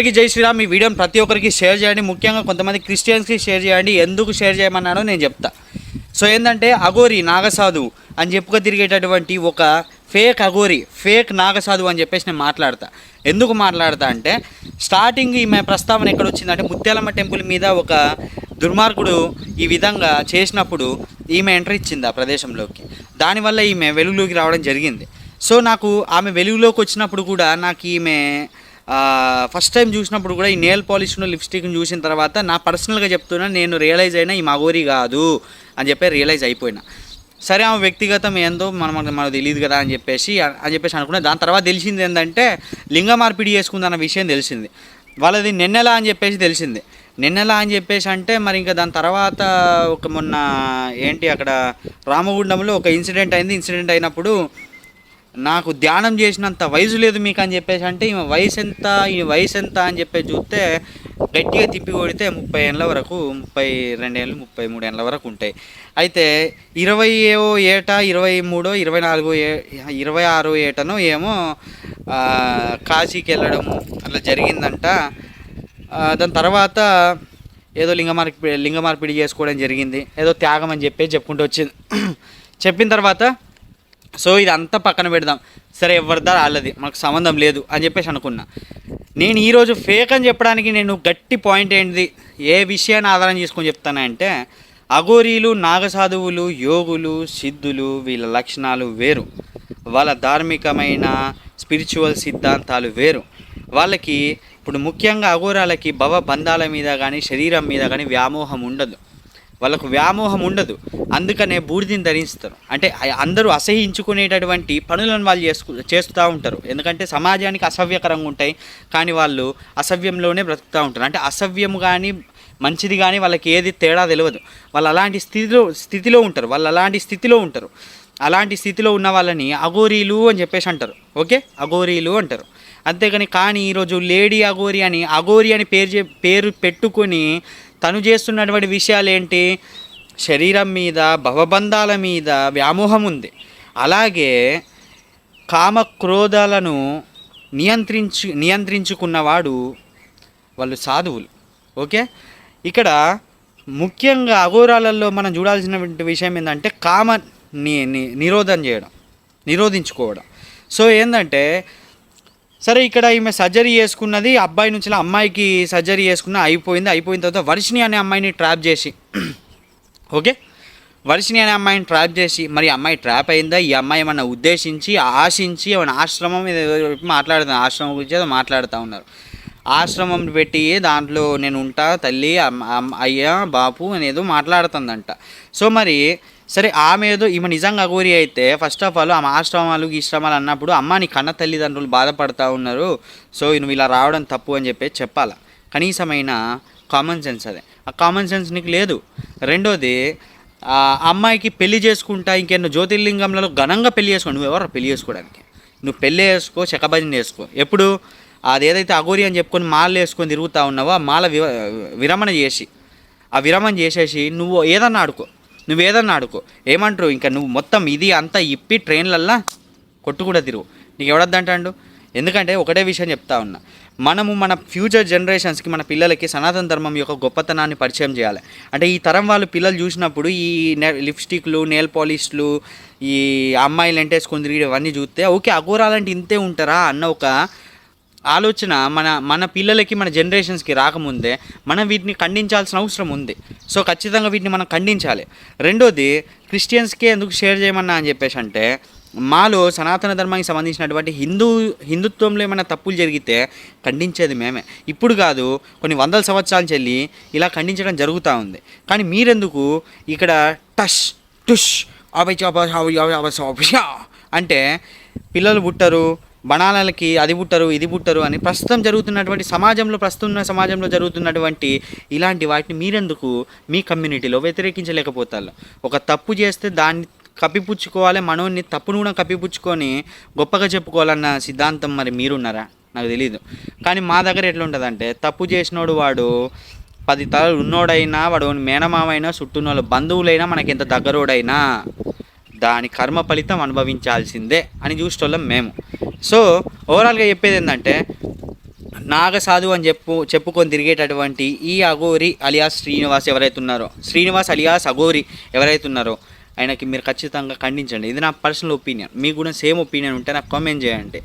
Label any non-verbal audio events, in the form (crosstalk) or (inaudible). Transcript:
అందరికీ జై శ్రీరామ్. ఈ వీడియోని ప్రతి ఒక్కరికి షేర్ చేయండి. ముఖ్యంగా కొంతమంది క్రిస్టియన్స్కి షేర్ చేయండి. ఎందుకు షేర్ చేయమన్నానో నేను చెప్తా. సో ఏంటంటే అఘోరి నాగసాధు అని చెప్పుకో తిరిగేటటువంటి ఒక ఫేక్ అఘోరి ఫేక్ నాగసాధు అని చెప్పేసి నేను మాట్లాడతా. ఎందుకు మాట్లాడతా అంటే స్టార్టింగ్ ఈమె ప్రస్తావన ఎక్కడ వచ్చిందంటే ముత్యాలమ్మ టెంపుల్ మీద ఒక దుర్మార్గుడు ఈ విధంగా చేసినప్పుడు ఈమె ఎంట్రీ ఇచ్చింది ఆ ప్రదేశంలోకి. దానివల్ల ఈమె వెలుగులోకి రావడం జరిగింది. సో నాకు ఆమె వెలుగులోకి వచ్చినప్పుడు కూడా నాకు ఈమె ఫస్ట్ టైం చూసినప్పుడు కూడా ఈ నేల్ పాలిష్ను లిప్స్టిక్ని చూసిన తర్వాత నా పర్సనల్గా చెప్తున్నా నేను రియలైజ్ అయినా ఈ మగోరి కాదు అని చెప్పి రియలైజ్ అయిపోయినా. సరే ఆమె వ్యక్తిగతం ఏందో మనం మనకు తెలియదు కదా అని చెప్పేసి అని చెప్పేసి అనుకున్నా. దాని తర్వాత తెలిసింది ఏంటంటే లింగ మార్పిడి చేసుకుందన్న విషయం తెలిసింది. వాళ్ళది నిన్నెలా అని చెప్పేసి తెలిసింది. నిన్నెలా అని చెప్పేసి అంటే మరి ఇంకా దాని తర్వాత ఒక మొన్న ఏంటి అక్కడ రామగుండంలో ఒక ఇన్సిడెంట్ అయింది. ఇన్సిడెంట్ అయినప్పుడు నాకు ధ్యానం చేసినంత వయసు లేదు మీకు అని చెప్పేసి అంటే ఈమె వయసు ఎంత ఈ వయసు ఎంత అని చెప్పేసి చూస్తే గట్టిగా తిప్పి కొడితే ముప్పై ఏళ్ళ వరకు ముప్పై రెండేళ్ళు ముప్పై మూడు ఏళ్ళ వరకు ఉంటాయి. అయితే ఇరవై ఏవో ఏట ఇరవై మూడో ఇరవై నాలుగో ఏ ఇరవై ఆరో ఏటనో ఏమో కాశీకి వెళ్ళడము అట్లా జరిగిందంట. దాని తర్వాత ఏదో లింగ మార్పి లింగ మార్పిడి చేసుకోవడం జరిగింది. ఏదో త్యాగం అని చెప్పి చెప్పుకుంటూ వచ్చింది. చెప్పిన తర్వాత సో ఇదంతా పక్కన పెడదాం. సరే ఎవరిదా వాళ్ళది మనకు సంబంధం లేదు అని చెప్పేసి అనుకున్నా. నేను ఈరోజు ఫేక్ అని చెప్పడానికి నేను గట్టి పాయింట్ ఏంటిది? ఏ విషయాన్ని ఆధారం చేసుకొని చెప్తానంటే అఘోరీలు నాగసాధువులు యోగులు సిద్ధులు వీళ్ళ లక్షణాలు వేరు. వాళ్ళ ధార్మికమైన స్పిరిచువల్ సిద్ధాంతాలు వేరు. వాళ్ళకి ఇప్పుడు ముఖ్యంగా అఘోరాలకి భవ బంధాల మీద కానీ శరీరం మీద కానీ వ్యామోహం ఉండదు. వాళ్ళకు వ్యామోహం ఉండదు. అందుకనే బూడిదని ధరిస్తారు అంటే అందరూ అసహించుకునేటటువంటి పనులను వాళ్ళు చేసుకు చేస్తూ ఉంటారు. ఎందుకంటే సమాజానికి అసవ్యకరంగా ఉంటాయి. కానీ వాళ్ళు అసవ్యంలోనే బ్రతుకుతూ ఉంటారు. అంటే అసవ్యం కానీ మంచిది కానీ వాళ్ళకి ఏది తేడా తెలియదు వాళ్ళు అలాంటి స్థితిలో స్థితిలో ఉంటారు. వాళ్ళు అలాంటి స్థితిలో ఉంటారు. అలాంటి స్థితిలో ఉన్న వాళ్ళని అఘోరీలు అని చెప్పేసి అంటారు. ఓకే? అఘోరీలు అంటారు. అంతేగాని కానీ ఈరోజు లేడీ అఘోరి అని అఘోరి అని పేరు చే- పేరు పెట్టుకొని తను చేస్తున్నటువంటి విషయాలు ఏంటి శరీరం మీద భవబంధాల మీద వ్యామోహం ఉంది. అలాగే కామ క్రోధాలను నియంత్రించు నియంత్రించుకున్నవాడు వాళ్ళు సాధువులు. ఓకే? ఇక్కడ ముఖ్యంగా అఘోరాలలో మనం చూడాల్సినటువంటి విషయం ఏంటంటే కామ ని- నిరోధం చేయడం నిరోధించుకోవడం. సో ఏంటంటే సరే ఇక్కడ ఈమె సర్జరీ చేసుకున్నది అబ్బాయి నుంచి అమ్మాయికి సర్జరీ చేసుకున్న అయిపోయింది. అయిపోయిన తర్వాత వర్షిణి అనే అమ్మాయిని ట్రాప్ చేసి (clears throat) ఓకే? వర్షిణి అనే అమ్మాయిని ట్రాప్ చేసి మరి అమ్మాయి ట్రాప్ అయిందా? ఈ అమ్మాయి ఏమన్నా ఉద్దేశించి ఆశించి ఏమైనా ఆశ్రమం ఏదో మాట్లాడుతున్నారు ఆశ్రమం గురించి ఏదో మాట్లాడుతూ ఉన్నారు. ఆశ్రమం పెట్టి దాంట్లో నేను ఉంటా తల్లి అయ్యా బాపు అనేదో మాట్లాడుతుందంట. సో మరి సరే ఆమె ఏదో ఈమె నిజంగా అఘోరి అయితే ఫస్ట్ ఆఫ్ ఆల్ ఆమె ఆశ్రమాలు గీశ్రమాలు అన్నప్పుడు అమ్మ నీ కన్న తల్లిదండ్రులు బాధపడతా ఉన్నారు. సో నువ్వు ఇలా రావడం తప్పు అని చెప్పి చెప్పాల? కనీసమైన కామన్ సెన్స్ అదే. ఆ కామన్ సెన్స్ నీకు లేదు. రెండోది ఆ అమ్మాయికి పెళ్ళి చేసుకుంటా ఇంకెన్నో జ్యోతిర్లింగంలో ఘనంగా పెళ్ళి చేసుకో. నువ్వు ఎవరు పెళ్ళి చేసుకోవడానికి? నువ్వు పెళ్ళి చేసుకో చెక్కభజన చేసుకో. ఎప్పుడు? అది ఏదైతే అఘోరి అని చెప్పుకొని మాల వేసుకొని తిరుగుతా ఉన్నావో ఆ మాల విరమణ చేసి. ఆ విరమణ చేసేసి నువ్వు ఏదన్నా ఆడుకో. నువ్వు ఏదన్నా ఆడుకో. ఏమంటారు? ఇంకా నువ్వు మొత్తం ఇది అంతా ఇప్పి ట్రైన్లల్లా కొట్టు కూడా తిరుగు. నీకు ఎవడద్దంటాడు ఎందుకంటే ఒకటే విషయం చెప్తా ఉన్నా. మనము మన ఫ్యూచర్ జనరేషన్స్కి మన పిల్లలకి సనాతన ధర్మం యొక్క గొప్పతనాన్ని పరిచయం చేయాలి. అంటే ఈ తరం వాళ్ళు పిల్లలు చూసినప్పుడు ఈ లిప్స్టిక్లు నెయిల్ పాలిష్లు ఈ అమ్మాయిలు ఎంటేసుకొని తిరిగి ఇవన్నీ చూస్తే ఓకే అఘోరాలంటే ఇంతే ఉంటారా అన్న ఒక ఆలోచన మన మన పిల్లలకి మన జనరేషన్స్కి రాకముందే మనం వీటిని ఖండించాల్సిన అవసరం ఉంది. సో ఖచ్చితంగా వీటిని మనం ఖండించాలి. రెండోది క్రిస్టియన్స్కే ఎందుకు షేర్ చేయమన్నా అని చెప్పేసి అంటే మాలో సనాతన ధర్మానికి సంబంధించినటువంటి హిందూ హిందుత్వంలో ఏమైనా తప్పులు జరిగితే ఖండించేది మేమే. ఇప్పుడు కాదు కొన్ని వందల సంవత్సరాల చెల్లి ఇలా ఖండించడం జరుగుతూ ఉంది. కానీ మీరెందుకు ఇక్కడ టష్ టుష్ అవి అంటే పిల్లలు పుట్టరు బణాలకి అది పుట్టరు ఇది పుట్టరు అని ప్రస్తుతం జరుగుతున్నటువంటి సమాజంలో ప్రస్తుతం సమాజంలో జరుగుతున్నటువంటి ఇలాంటి వాటిని మీరెందుకు మీ కమ్యూనిటీలో వ్యతిరేకించలేకపోతారు? ఒక తప్పు చేస్తే దాన్ని కప్పిపుచ్చుకోవాలి మనోని తప్పును కూడా కప్పిపుచ్చుకొని గొప్పగా చెప్పుకోవాలన్న సిద్ధాంతం మరి మీరున్నారా? నాకు తెలియదు కానీ మా దగ్గర ఎట్లుంటుందంటే తప్పు చేసినోడు వాడు పది తలలు ఉన్నోడైనా వాడు మేనమామైనా చుట్టూనోళ్ళ బంధువులైనా మనకి ఎంత దగ్గరోడైనా దాని కర్మ ఫలితం అనుభవించాల్సిందే అని చూసేటోళ్ళం మేము. సో ఓవరాల్గా చెప్పేది ఏంటంటే నాగ సాధువు అని చెప్పు చెప్పుకొని తిరిగేటటువంటి ఈ అఘోరి అలియాస్ శ్రీనివాస్ ఎవరైతే ఉన్నారో శ్రీనివాస్ అలియాస్ అఘోరి ఎవరైతే ఉన్నారో ఆయనకి మీరు ఖచ్చితంగా ఖండించండి. ఇది నా పర్సనల్ ఒపీనియన్. మీకు కూడా సేమ్ ఒపీనియన్ ఉంటే నాకు కామెంట్ చేయండి.